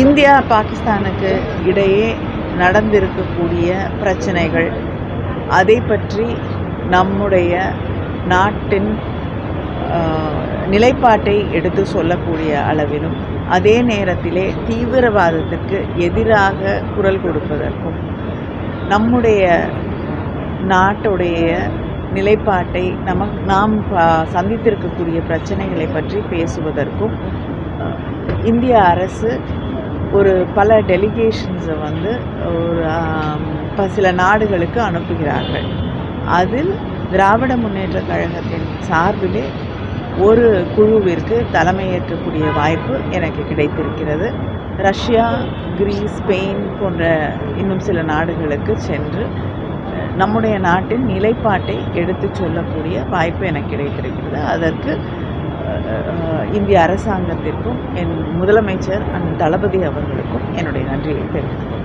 India பாகிஸ்தானுக்கு இடையே நடந்திருக்கக்கூடிய பிரச்சனைகள் அதை பற்றி நம்முடைய நாட்டின் நிலைப்பாட்டை எடுத்து சொல்லக்கூடிய அளவிலும் அதே நேரத்திலே தீவிரவாதத்திற்கு எதிராக குரல் கொடுப்பதற்கும் நம்முடைய நாட்டுடைய நிலைப்பாட்டை நமக் நாம் சந்தித்திருக்கக்கூடிய பிரச்சனைகளை பற்றி பேசுவதற்கும் இந்திய அரசு ஒரு பல டெலிகேஷன்ஸை வந்து ஒரு சில நாடுகளுக்கு அனுப்புகிறார்கள். அதில் திராவிட முன்னேற்றக் கழகத்தின் சார்பிலே ஒரு குழுவிற்கு தலைமையேற்கக்கூடிய வாய்ப்பு எனக்கு கிடைத்திருக்கிறது. ரஷ்யா கிரீஸ் ஸ்பெயின் போன்ற இன்னும் சில நாடுகளுக்கு சென்று நம்முடைய நாட்டின் நிலைப்பாட்டை எடுத்துச் சொல்லக்கூடிய வாய்ப்பு எனக்கு கிடைத்திருக்கிறது. அதற்கு இந்திய அரசாங்கத்திற்கும் என் முதலமைச்சர் அண்ட் தளபதி அவர்களுக்கும் என்னுடைய நன்றியை தெரிவித்துக்